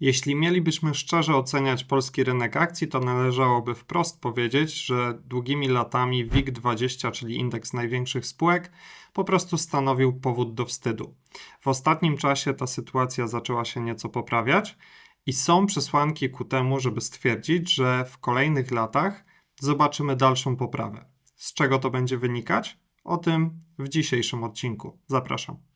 Jeśli mielibyśmy szczerze oceniać polski rynek akcji, to należałoby wprost powiedzieć, że długimi latami WIG20, czyli indeks największych spółek, po prostu stanowił powód do wstydu. W ostatnim czasie ta sytuacja zaczęła się nieco poprawiać i są przesłanki ku temu, żeby stwierdzić, że w kolejnych latach zobaczymy dalszą poprawę. Z czego to będzie wynikać? O tym w dzisiejszym odcinku. Zapraszam.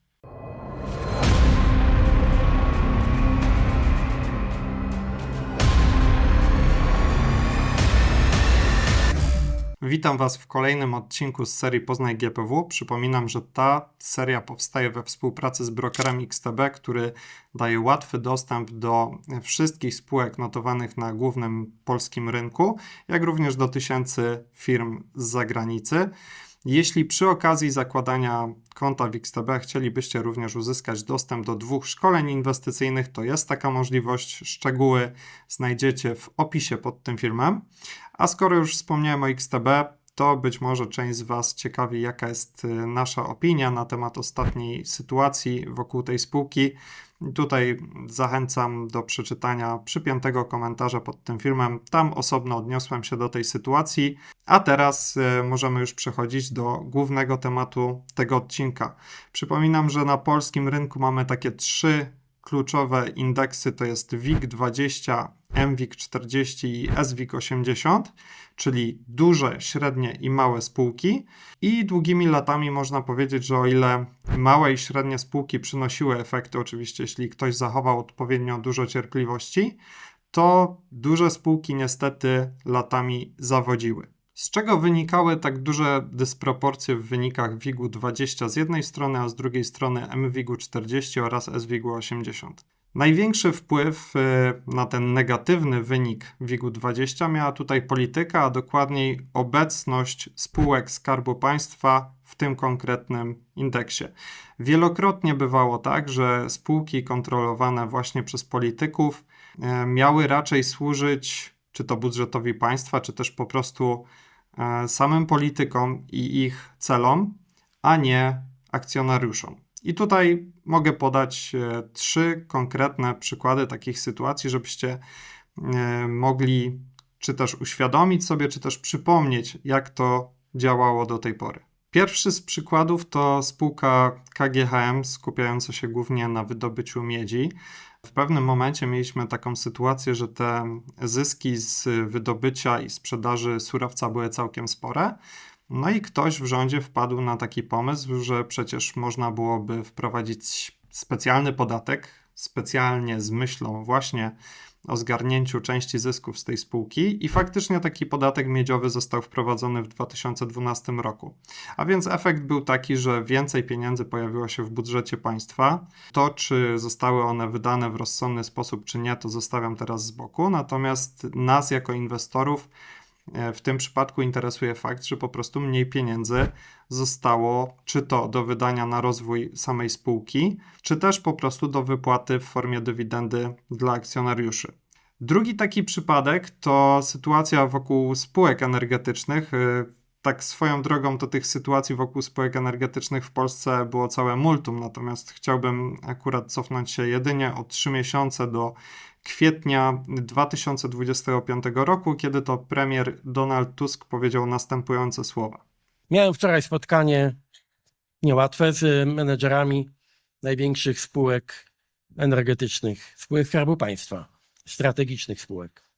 Witam Was w kolejnym odcinku z serii Poznaj GPW. Przypominam, że ta seria powstaje we współpracy z brokerem XTB, który daje łatwy dostęp do wszystkich spółek notowanych na głównym polskim rynku, jak również do tysięcy firm z zagranicy. Jeśli przy okazji zakładania konta w XTB chcielibyście również uzyskać dostęp do dwóch szkoleń inwestycyjnych, to jest taka możliwość. Szczegóły znajdziecie w opisie pod tym filmem. A skoro już wspomniałem o XTB, to być może część z Was ciekawi, jaka jest y, nasza opinia na temat ostatniej sytuacji wokół tej spółki. Tutaj zachęcam do przeczytania przypiętego komentarza pod tym filmem. Tam osobno odniosłem się do tej sytuacji. A teraz y, możemy już przechodzić do głównego tematu tego odcinka. Przypominam, że na polskim rynku mamy takie trzy kluczowe indeksy to jest WIG20, MWIG40 i SWIG80, czyli duże, średnie i małe spółki. I długimi latami można powiedzieć, że o ile małe i średnie spółki przynosiły efekty, oczywiście jeśli ktoś zachował odpowiednio dużo cierpliwości, to duże spółki niestety latami zawodziły. Z czego wynikały tak duże dysproporcje w wynikach WIG-u 20 z jednej strony, a z drugiej strony MWIG-u 40 oraz SWIG-u 80? Największy wpływ y, na ten negatywny wynik WIG-u 20 miała tutaj polityka, a dokładniej obecność spółek Skarbu Państwa w tym konkretnym indeksie. Wielokrotnie bywało tak, że spółki kontrolowane właśnie przez polityków y, miały raczej służyć czy to budżetowi państwa, czy też po prostu e, samym politykom i ich celom, a nie akcjonariuszom. I tutaj mogę podać e, trzy konkretne przykłady takich sytuacji, żebyście e, mogli czy też uświadomić sobie, czy też przypomnieć, jak to działało do tej pory. Pierwszy z przykładów to spółka KGHM skupiająca się głównie na wydobyciu miedzi. W pewnym momencie mieliśmy taką sytuację, że te zyski z wydobycia i sprzedaży surowca były całkiem spore. No i ktoś w rządzie wpadł na taki pomysł, że przecież można byłoby wprowadzić specjalny podatek, specjalnie z myślą właśnie o zgarnięciu części zysków z tej spółki i faktycznie taki podatek miedziowy został wprowadzony w 2012 roku. A więc efekt był taki, że więcej pieniędzy pojawiło się w budżecie państwa. To, czy zostały one wydane w rozsądny sposób, czy nie, to zostawiam teraz z boku. Natomiast nas jako inwestorów w tym przypadku interesuje fakt, że po prostu mniej pieniędzy zostało, czy to do wydania na rozwój samej spółki, czy też po prostu do wypłaty w formie dywidendy dla akcjonariuszy. Drugi taki przypadek to sytuacja wokół spółek energetycznych. Tak swoją drogą to tych sytuacji wokół spółek energetycznych w Polsce było całe multum, natomiast chciałbym akurat cofnąć się jedynie o 3 miesiące do kwietnia 2025 roku, kiedy to premier Donald Tusk powiedział następujące słowa. Miałem wczoraj spotkanie niełatwe z menedżerami największych spółek energetycznych, spółek Skarbu Państwa, strategicznych spółek.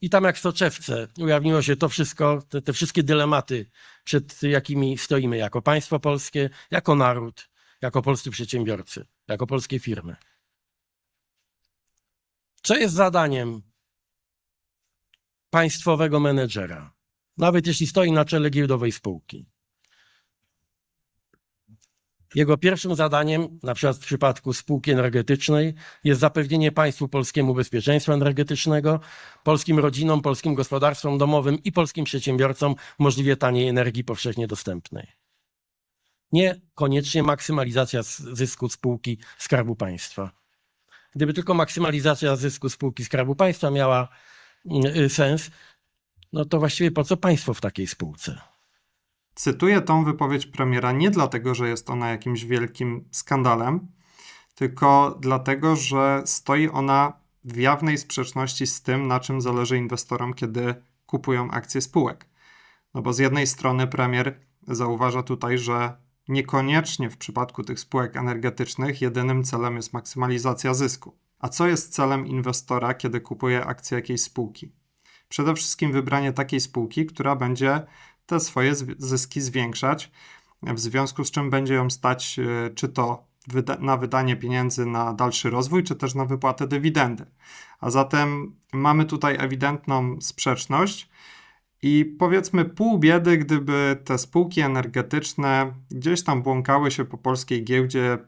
I tam jak w soczewce ujawniło się to wszystko, te, te wszystkie dylematy, przed jakimi stoimy jako państwo polskie, jako naród, jako polscy przedsiębiorcy, jako polskie firmy. Co jest zadaniem państwowego menedżera, nawet jeśli stoi na czele giełdowej spółki? Jego pierwszym zadaniem, na przykład w przypadku spółki energetycznej, jest zapewnienie państwu polskiemu bezpieczeństwa energetycznego, polskim rodzinom, polskim gospodarstwom domowym i polskim przedsiębiorcom możliwie taniej energii powszechnie dostępnej. Nie koniecznie maksymalizacja zysku spółki Skarbu Państwa. Gdyby tylko maksymalizacja zysku spółki Skarbu Państwa miała mm, y, sens, no to właściwie po co państwo w takiej spółce? Cytuję tą wypowiedź premiera nie dlatego, że jest ona jakimś wielkim skandalem, tylko dlatego, że stoi ona w jawnej sprzeczności z tym, na czym zależy inwestorom, kiedy kupują akcje spółek. No bo z jednej strony premier zauważa tutaj, że niekoniecznie w przypadku tych spółek energetycznych jedynym celem jest maksymalizacja zysku. A co jest celem inwestora, kiedy kupuje akcje jakiejś spółki? Przede wszystkim wybranie takiej spółki, która będzie te swoje zyski zwiększać, w związku z czym będzie ją stać e, czy to wyda na wydanie pieniędzy na dalszy rozwój, czy też na wypłatę dywidendy. A zatem mamy tutaj ewidentną sprzeczność. I powiedzmy pół biedy, gdyby te spółki energetyczne gdzieś tam błąkały się po polskiej giełdzie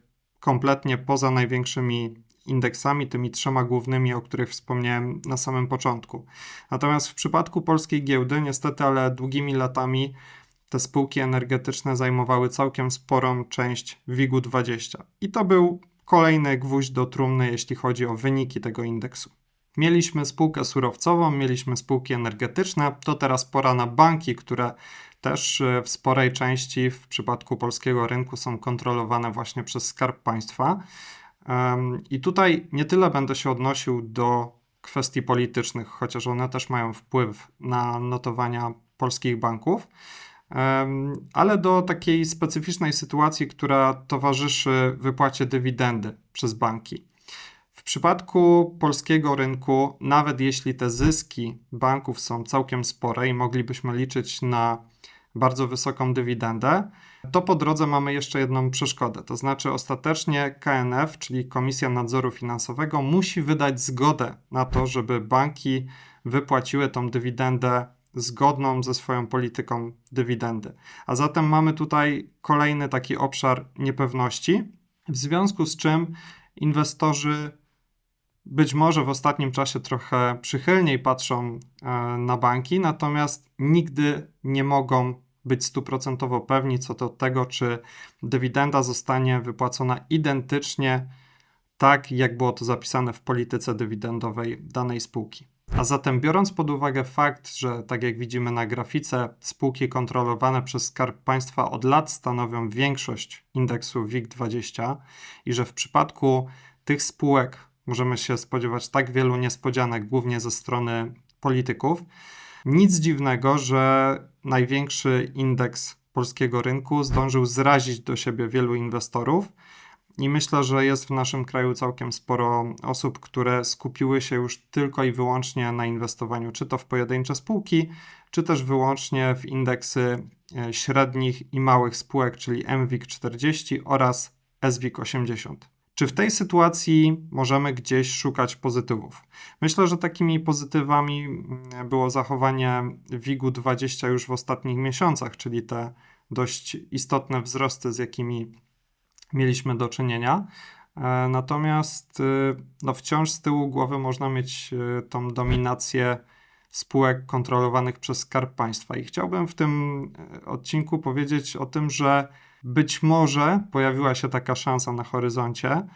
kompletnie poza największymi indeksami, tymi trzema głównymi, o których wspomniałem na samym początku. Natomiast w przypadku polskiej giełdy, niestety, ale długimi latami te spółki energetyczne zajmowały całkiem sporą część WIG-u 20. I to był kolejny gwóźdź do trumny, jeśli chodzi o wyniki tego indeksu. Mieliśmy spółkę surowcową, mieliśmy spółki energetyczne, to teraz pora na banki, które też e, w sporej części w przypadku polskiego rynku są kontrolowane właśnie przez Skarb Państwa. I tutaj nie tyle będę się odnosił do kwestii politycznych, chociaż one też mają wpływ na notowania polskich banków, ale do takiej specyficznej sytuacji, która towarzyszy wypłacie dywidendy przez banki. W przypadku polskiego rynku, nawet jeśli te zyski banków są całkiem spore i moglibyśmy liczyć na bardzo wysoką dywidendę, to po drodze mamy jeszcze jedną przeszkodę. To znaczy, ostatecznie KNF, czyli Komisja Nadzoru Finansowego, musi wydać zgodę na to, żeby banki wypłaciły tą dywidendę zgodną ze swoją polityką dywidendy. A zatem mamy tutaj kolejny taki obszar niepewności, w związku z czym inwestorzy być może w ostatnim czasie trochę przychylniej patrzą e, na banki, natomiast nigdy nie mogą być stuprocentowo pewni co do tego, czy dywidenda zostanie wypłacona identycznie tak, jak było to zapisane w polityce dywidendowej danej spółki. A zatem, biorąc pod uwagę fakt, że tak jak widzimy na grafice, spółki kontrolowane przez Skarb Państwa od lat stanowią większość indeksu WIG20 i że w przypadku tych spółek możemy się spodziewać tak wielu niespodzianek, głównie ze strony polityków, nic dziwnego, że największy indeks polskiego rynku zdążył zrazić do siebie wielu inwestorów. I myślę, że jest w naszym kraju całkiem sporo osób, które skupiły się już tylko i wyłącznie na inwestowaniu, czy to w pojedyncze spółki, czy też wyłącznie w indeksy e, średnich i małych spółek, czyli MWIG 40 oraz SWIG 80. Czy w tej sytuacji możemy gdzieś szukać pozytywów? Myślę, że takimi pozytywami mm, było zachowanie WIG-u 20 już w ostatnich miesiącach, czyli te dość istotne wzrosty, z jakimi mieliśmy do czynienia. E, natomiast y, no, wciąż z tyłu głowy można mieć y, tą dominację spółek kontrolowanych przez Skarb Państwa. I chciałbym w tym e, odcinku powiedzieć o tym, że być może pojawiła się taka szansa na horyzoncie,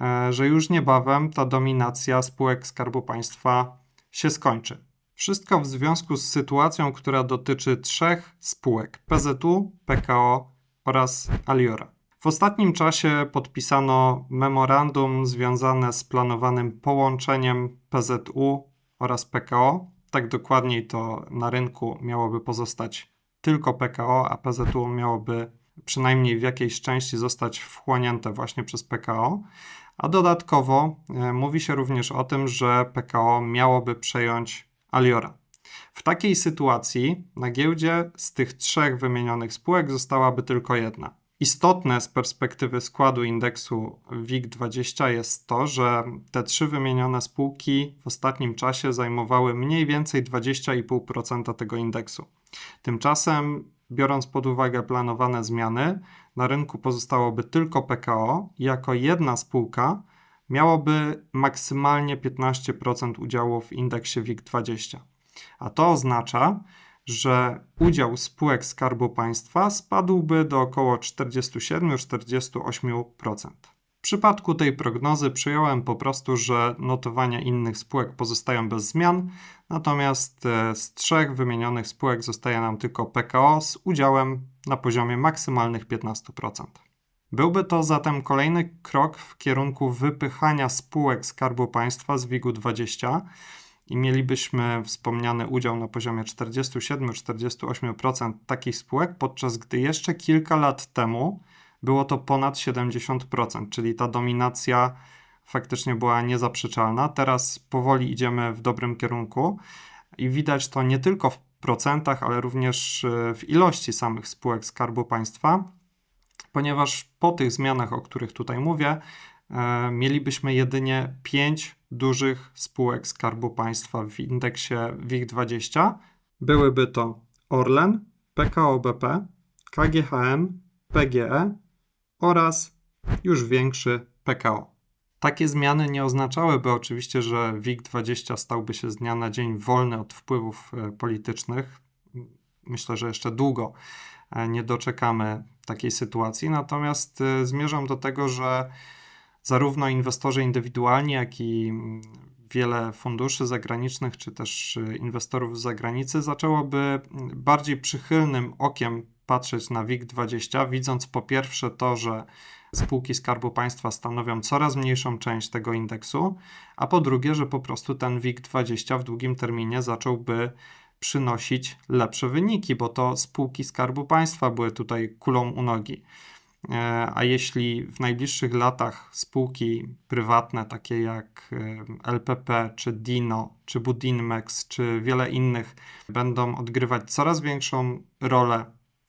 e, że już niebawem ta dominacja spółek Skarbu Państwa się skończy. Wszystko w związku z sytuacją, która dotyczy trzech spółek: PZU, PKO oraz Aliora. W ostatnim czasie podpisano memorandum związane z planowanym połączeniem PZU oraz PKO. Tak dokładniej to na rynku miałoby pozostać tylko PKO, a PZU miałoby przynajmniej w jakiejś części zostać wchłonięte właśnie przez PKO. A dodatkowo e, mówi się również o tym, że PKO miałoby przejąć Aliora. W takiej sytuacji na giełdzie z tych trzech wymienionych spółek zostałaby tylko jedna. Istotne z perspektywy składu indeksu WIG20 jest to, że te trzy wymienione spółki w ostatnim czasie zajmowały mniej więcej 20,5% tego indeksu. Tymczasem biorąc pod uwagę planowane zmiany, na rynku pozostałoby tylko PKO i jako jedna spółka miałoby maksymalnie 15% udziału w indeksie WIG20. A to oznacza, że udział spółek Skarbu Państwa spadłby do około 47-48%. W przypadku tej prognozy przyjąłem po prostu, że notowania innych spółek pozostają bez zmian, natomiast e, z trzech wymienionych spółek zostaje nam tylko PKO z udziałem na poziomie maksymalnych 15%. Byłby to zatem kolejny krok w kierunku wypychania spółek Skarbu Państwa z WIG-20 i mielibyśmy wspomniany udział na poziomie 47-48% takich spółek, podczas gdy jeszcze kilka lat temu było to ponad 70%, czyli ta dominacja faktycznie była niezaprzeczalna. Teraz powoli idziemy w dobrym kierunku i widać to nie tylko w procentach, ale również e, w ilości samych spółek Skarbu Państwa, ponieważ po tych zmianach, o których tutaj mówię, e, mielibyśmy jedynie 5 dużych spółek Skarbu Państwa w indeksie WIG20. Byłyby to Orlen, PKO BP, KGHM, PGE oraz już większy PKO. Takie zmiany nie oznaczałyby oczywiście, że WIG20 stałby się z dnia na dzień wolny od wpływów e, politycznych. Myślę, że jeszcze długo e, nie doczekamy takiej sytuacji, natomiast e, zmierzam do tego, że zarówno inwestorzy indywidualni, jak i mm, wiele funduszy zagranicznych, czy też inwestorów z zagranicy zaczęłoby mm, bardziej przychylnym okiem patrzeć na WIG20, widząc po pierwsze to, że spółki Skarbu Państwa stanowią coraz mniejszą część tego indeksu, a po drugie, że po prostu ten WIG20 w długim terminie zacząłby przynosić lepsze wyniki, bo to spółki Skarbu Państwa były tutaj kulą u nogi. E, A jeśli w najbliższych latach spółki prywatne, takie jak e, LPP, czy Dino, czy Budinmex, czy wiele innych, będą odgrywać coraz większą rolę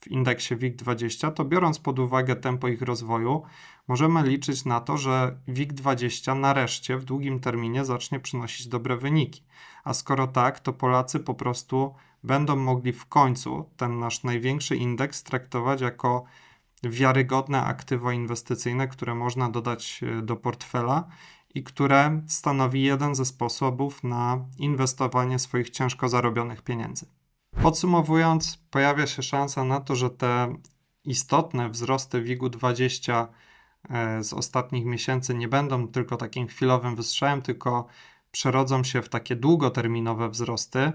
w indeksie WIG20, to biorąc pod uwagę tempo ich rozwoju, możemy liczyć na to, że WIG20 nareszcie w długim terminie zacznie przynosić dobre wyniki. A skoro tak, to Polacy po prostu będą mogli w końcu ten nasz największy indeks traktować jako wiarygodne aktywo inwestycyjne, które można dodać e, do portfela i które stanowi jeden ze sposobów na inwestowanie swoich ciężko zarobionych pieniędzy. Podsumowując, pojawia się szansa na to, że te istotne wzrosty WIG-u 20 e, z ostatnich miesięcy nie będą tylko takim chwilowym wystrzałem, tylko przerodzą się w takie długoterminowe wzrosty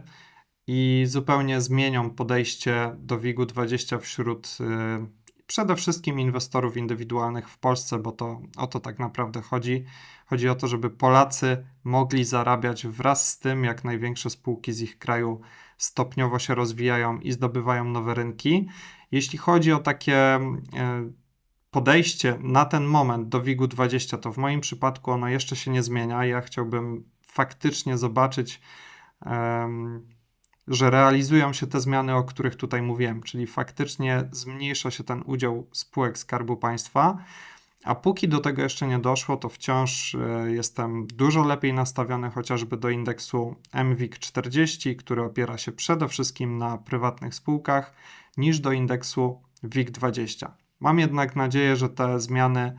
i zupełnie zmienią podejście do WIG-u 20 wśród e, przede wszystkim inwestorów indywidualnych w Polsce, bo to o to tak naprawdę chodzi. Chodzi o to, żeby Polacy mogli zarabiać wraz z tym, jak największe spółki z ich kraju stopniowo się rozwijają i zdobywają nowe rynki. Jeśli chodzi o takie e, podejście na ten moment do WIG-u 20, to w moim przypadku ono jeszcze się nie zmienia. Ja chciałbym faktycznie zobaczyć, em, że realizują się te zmiany, o których tutaj mówiłem, czyli faktycznie zmniejsza się ten udział spółek Skarbu Państwa. A póki do tego jeszcze nie doszło, to wciąż e, jestem dużo lepiej nastawiony chociażby do indeksu MWIG40, który opiera się przede wszystkim na prywatnych spółkach, niż do indeksu WIG20. Mam jednak nadzieję, że te zmiany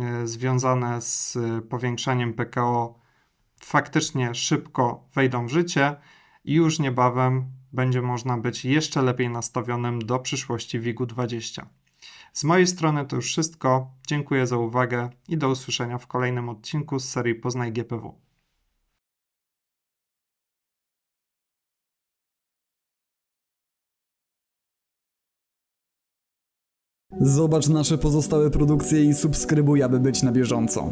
e, związane z e, powiększaniem PKO faktycznie szybko wejdą w życie i już niebawem będzie można być jeszcze lepiej nastawionym do przyszłości WIG-u 20. Z mojej strony to już wszystko. Dziękuję za uwagę i do usłyszenia w kolejnym odcinku z serii Poznaj GPW. Zobacz nasze pozostałe produkcje i subskrybuj, aby być na bieżąco.